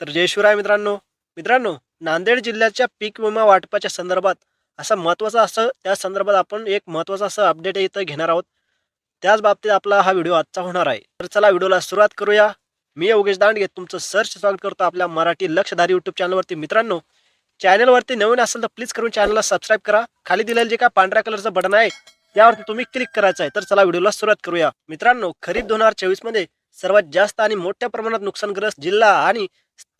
तर जय शिवराय मित्रांनो. मित्रांनो नांदेड जिल्ह्याच्या पीक विमा वाटपाच्या संदर्भात असं महत्त्वाचं असं त्या संदर्भात आपण एक महत्त्वाचं असं अपडेट इथं घेणार आहोत. त्याच बाबतीत आपला हा व्हिडिओ आजचा होणार आहे. तर चला व्हिडिओला सुरुवात करूया. मी योगेश दांडगे तुमचं सर्च स्वागत करतो आपल्या मराठी लक्षधारी यूट्यूब चॅनलवरती मित्रांनो चॅनलवरती नवीन असेल तर प्लीज करून चॅनलला सबस्क्राईब करा. खाली दिलेलं जे काय पांढऱ्या कलरचं बटन आहे त्यावरती तुम्ही क्लिक करायचं आहे. तर चला व्हिडिओला सुरुवात करूया. मित्रांनो खरीप दोन हजार चोवीसमध्ये सर्वात जास्त आणि मोठ्या प्रमाणात नुकसानग्रस्त जिल्हा आणि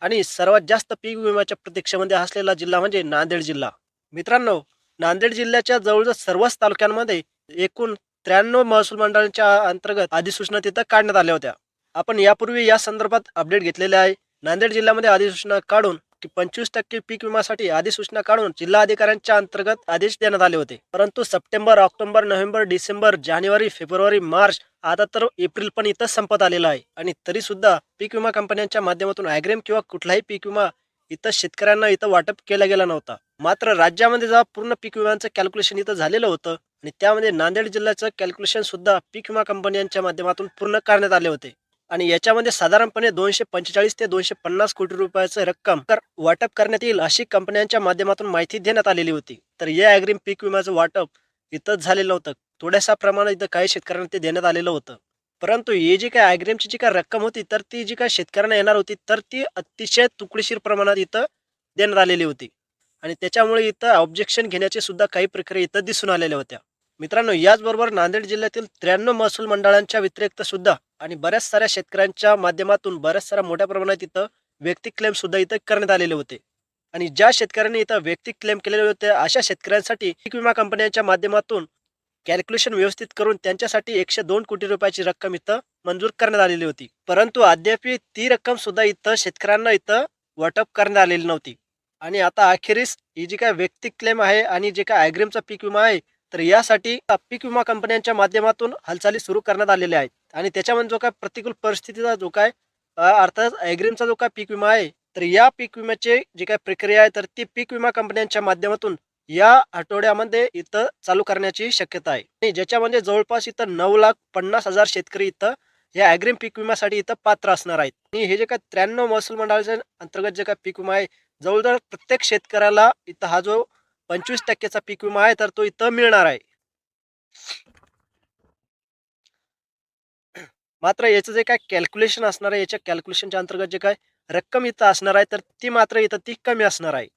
आणि सर्वात जास्त पीक विम्याच्या प्रतीक्षेमध्ये असलेला जिल्हा म्हणजे नांदेड जिल्हा. मित्रांनो नांदेड जिल्ह्याच्या जवळजवळ सर्वच तालुक्यांमध्ये एकूण त्र्याण्णव महसूल मंडळांच्या अंतर्गत अधिसूचना तिथं काढण्यात आल्या होत्या. आपण यापूर्वी या संदर्भात अपडेट घेतलेले आहे. नांदेड जिल्ह्यामध्ये अधिसूचना काढून पंचवीस टक्के पीक विम्यासाठी अधिसूचना काढून जिल्हा अधिकाऱ्यांच्या अंतर्गत आदेश देण्यात आले होते. परंतु सप्टेंबर ऑक्टोबर नोव्हेंबर डिसेंबर जानेवारी फेब्रुवारी मार्च आता तर एप्रिल पण इथं संपत आलेला आहे. आणि तरी सुद्धा पीक विमा कंपन्यांच्या माध्यमातून आयग्रेम किंवा कुठलाही पीक विमा इथं शेतकऱ्यांना इथं वाटप केला गेला नव्हता. मात्र राज्यामध्ये जेव्हा पूर्ण पीक विम्याचं कॅल्क्युलेशन इथं झालेलं होतं आणि त्यामध्ये नांदेड जिल्ह्याचं कॅल्क्युलेशन सुद्धा पीक विमा कंपन्यांच्या माध्यमातून पूर्ण करण्यात आले होते. आणि याच्यामध्ये साधारणपणे दोनशे पंचेचाळीस ते दोनशे पन्नास कोटी रुपयाचं रक्कम कर वाटप करण्यात येईल अशी कंपन्यांच्या माध्यमातून माहिती देण्यात आलेली होती. तर या ॲग्रीम पीक विम्याचं वाटप इथंच झालेलं होतं. थोड्याशा प्रमाणात इथं काही शेतकऱ्यांना ते देण्यात आलेलं होतं. परंतु हे जी काय ॲग्रीमची जी काय रक्कम होती तर ती जी काय शेतकऱ्यांना येणार होती तर ती अतिशय तुकडीशीर प्रमाणात इथं देण्यात आलेली होती. आणि त्याच्यामुळे इथं ऑब्जेक्शन घेण्याचे सुद्धा काही प्रक्रिया इथं दिसून आलेल्या होत्या. मित्रांनो याचबरोबर नांदेड जिल्ह्यातील त्र्याण्णव महसूल मंडळांच्या व्यतिरिक्त सुद्धा आणि बऱ्याच साऱ्या शेतकऱ्यांच्या माध्यमातून बऱ्याच साऱ्या मोठ्या प्रमाणात इथं वैयक्तिक क्लेम सुद्धा इथं करण्यात आलेले होते. आणि ज्या शेतकऱ्यांनी इथं वैयक्तिक क्लेम केलेले होते अशा शेतकऱ्यांसाठी पीक विमा कंपन्यांच्या माध्यमातून कॅल्क्युलेशन व्यवस्थित करून त्यांच्यासाठी एकशे दोन कोटी रुपयाची रक्कम इथं मंजूर करण्यात आलेली होती. परंतु अद्याप ती रक्कम सुद्धा इथं शेतकऱ्यांना इथं वाटप करण्यात आलेली नव्हती. आणि आता अखेरीस ही जी काय वैयक्तिक क्लेम आहे आणि जे काय ॲग्रीमचा पीक विमा आहे तर यासाठी पीक विमा कंपन्यांच्या माध्यमातून हालचाली सुरू करण्यात आलेल्या आहेत. आणि त्याच्यामध्ये जो काय प्रतिकूल परिस्थितीचा जो काय अर्थात ॲग्रीमचा जो काय पीक विमा आहे तर या पीक विम्याचे जी काय प्रक्रिया आहे तर ती पीक विमा कंपन्यांच्या माध्यमातून या आठवड्यामध्ये इथं चालू करण्याची शक्यता आहे. आणि ज्याच्यामध्ये जवळपास इथं नऊ लाख पन्नास हजार शेतकरी इथं या ॲग्रीम पीक विम्यासाठी इथं पात्र असणार आहेत. आणि हे जे काय त्र्याण्णव महसूल मंडळाच्या अंतर्गत जे काय पीक विमा आहे जवळजवळ प्रत्येक शेतकऱ्याला इथं हा जो पंचवीस टक्क्याचा पीक विमा आहे तर तो इथं मिळणार आहे. मात्र याचं जे काय कॅल्क्युलेशन असणार आहे याच्या कॅल्क्युलेशनच्या अंतर्गत जे काय रक्कम इथं असणार आहे तर ती मात्र इथं ती कमी असणार आहे.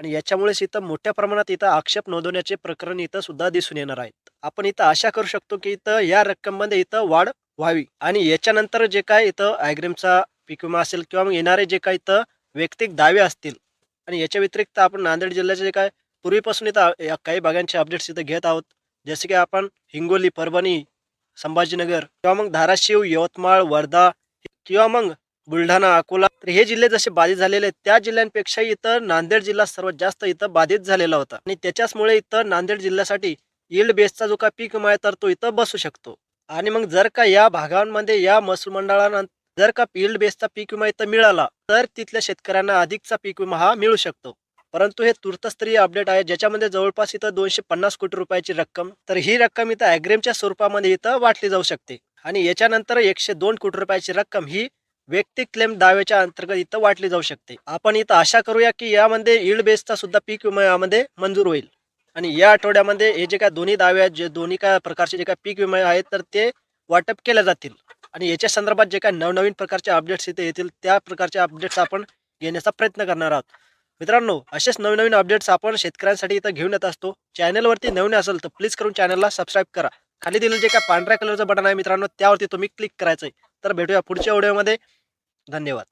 आणि याच्यामुळेच इथं मोठ्या प्रमाणात इथं आक्षेप नोंदवण्याचे प्रकरण इथं सुद्धा दिसून येणार आहेत. आपण इथं आशा करू शकतो की इथं या रक्कममध्ये इथं वाढ व्हावी. आणि याच्यानंतर जे काय इथं ॲग्रीमचा पीक विमा असेल किंवा मग येणारे जे काय इथं वैयक्तिक दावे असतील. आणि याच्या व्यतिरिक्त आपण नांदेड जिल्ह्याचे जे काय पूर्वीपासून इथं या काही भागांचे अपडेट्स इथं घेत आहोत. जसे की आपण हिंगोली परभणी संभाजीनगर किंवा मग धाराशिव यवतमाळ वर्धा किंवा मग बुलढाणा अकोला तर हे जिल्हे जसे बाधित झालेले आहेत त्या जिल्ह्यांपेक्षा इथं नांदेड जिल्हा सर्वात जास्त इथं बाधित झालेला होता. आणि त्याच्याचमुळे इथं नांदेड जिल्ह्यासाठी यील्ड बेसचा जो काय पीक विमा आहे तर तो इथं बसू शकतो. आणि मग जर का या भागांमध्ये या महसूल मंडळानं जर का यील्ड बेसचा पीक विमा इथं मिळाला तर तिथल्या शेतकऱ्यांना अधिकचा पीक विमा हा मिळू शकतो. परंतु हे तुर्तस्तरीय अपडेट आहे ज्याच्यामध्ये जवळपास इथं दोनशे पन्नास कोटी रुपयाची रक्कम. तर ही रक्कम इथं ॲग्रेमच्या स्वरूपामध्ये इथं वाटली जाऊ शकते. आणि याच्यानंतर एकशे दोन कोटी रुपयाची रक्कम ही वैयक्तिक क्लेम दाव्याच्या अंतर्गत इथं वाटली जाऊ शकते. आपण इथं आशा करूया की यामध्ये इल्ड बेसचा सुद्धा पीक विमयामध्ये मंजूर होईल. आणि या आठवड्यामध्ये हे जे काय दोन्ही दावे आहेत जे दोन्ही काय प्रकारचे जे काय पीक विमा आहेत तर ते वाटप केल्या जातील. आणि याच्या संदर्भात जे काय नवनवीन प्रकारचे अपडेट्स इथे येतील त्या प्रकारचे अपडेट्स आपण घेण्याचा प्रयत्न करणार आहोत. मित्रांनो असेच नवीन नवीन अपडेट्स आपण शेतकऱ्यांसाठी इथं घेऊन येत असतो. चॅनलवरती नवीन असेल तर प्लीज करून चॅनलला सबस्क्राईब करा. खाली दिलेलं जे काय पांढऱ्या कलरचं बटन आहे मित्रांनो त्यावरती तुम्ही क्लिक करायचं आहे तर भेटूया पुढच्या व्हिडिओमध्ये धन्यवाद.